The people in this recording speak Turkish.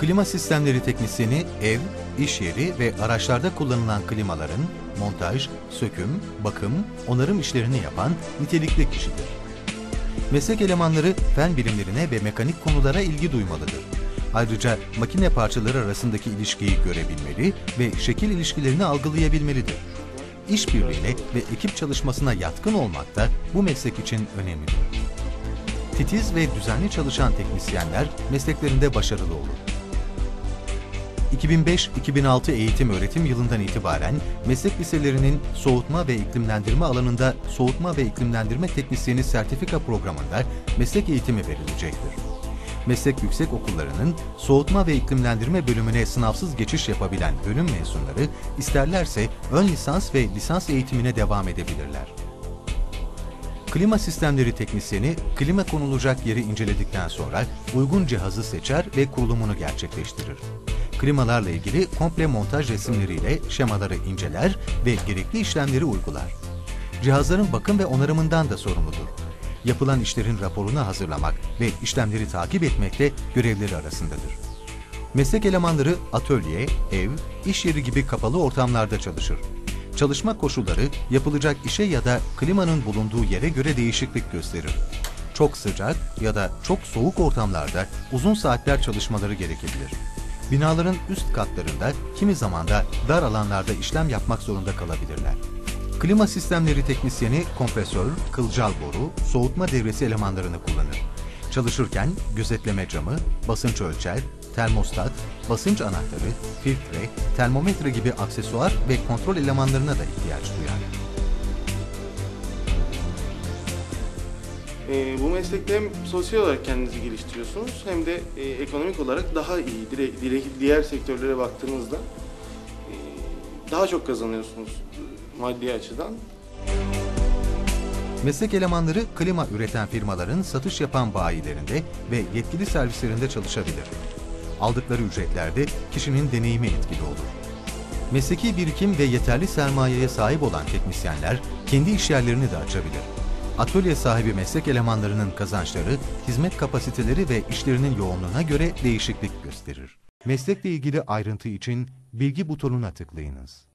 Klima sistemleri teknisyeni ev, iş yeri ve araçlarda kullanılan klimaların montaj, söküm, bakım, onarım işlerini yapan nitelikli kişidir. Meslek elemanları fen bilimlerine ve mekanik konulara ilgi duymalıdır. Ayrıca makine parçaları arasındaki ilişkiyi görebilmeli ve şekil ilişkilerini algılayabilmelidir. İşbirliğine ve ekip çalışmasına yatkın olmak da bu meslek için önemlidir. Titiz ve düzenli çalışan teknisyenler mesleklerinde başarılı olur. 2005-2006 eğitim öğretim yılından itibaren meslek liselerinin soğutma ve iklimlendirme alanında soğutma ve iklimlendirme teknisyeni sertifika programında meslek eğitimi verilecektir. Meslek yüksek okullarının soğutma ve iklimlendirme bölümüne sınavsız geçiş yapabilen bölüm mezunları isterlerse ön lisans ve lisans eğitimine devam edebilirler. Klima sistemleri teknisyeni, klima konulacak yeri inceledikten sonra uygun cihazı seçer ve kurulumunu gerçekleştirir. Klimalarla ilgili komple montaj resimleriyle şemaları inceler ve gerekli işlemleri uygular. Cihazların bakım ve onarımından da sorumludur. Yapılan işlerin raporunu hazırlamak ve işlemleri takip etmek de görevleri arasındadır. Meslek elemanları atölye, ev, iş yeri gibi kapalı ortamlarda çalışır. Çalışma koşulları yapılacak işe ya da klimanın bulunduğu yere göre değişiklik gösterir. Çok sıcak ya da çok soğuk ortamlarda uzun saatler çalışmaları gerekebilir. Binaların üst katlarında kimi zaman da dar alanlarda işlem yapmak zorunda kalabilirler. Klima sistemleri teknisyeni kompresör, kılcal boru, soğutma devresi elemanlarını kullanır. Çalışırken gözetleme camı, basınç ölçer, termostat, basınç anahtarı, filtre, termometre gibi aksesuar ve kontrol elemanlarına da ihtiyaç duyar. Ee, bu meslekte hem sosyal olarak kendinizi geliştiriyorsunuz hem de e, ekonomik olarak daha iyi. Dire, dire- diğer sektörlere baktığınızda e, daha çok kazanıyorsunuz maddi açıdan. Meslek elemanları klima üreten firmaların satış yapan bayilerinde ve yetkili servislerinde çalışabilir. Aldıkları ücretlerde kişinin deneyimi etkili olur. Mesleki birikim ve yeterli sermayeye sahip olan teknisyenler kendi işyerlerini de açabilir. Atölye sahibi meslek elemanlarının kazançları, hizmet kapasiteleri ve işlerinin yoğunluğuna göre değişiklik gösterir. Meslekle ilgili ayrıntı için bilgi butonuna tıklayınız.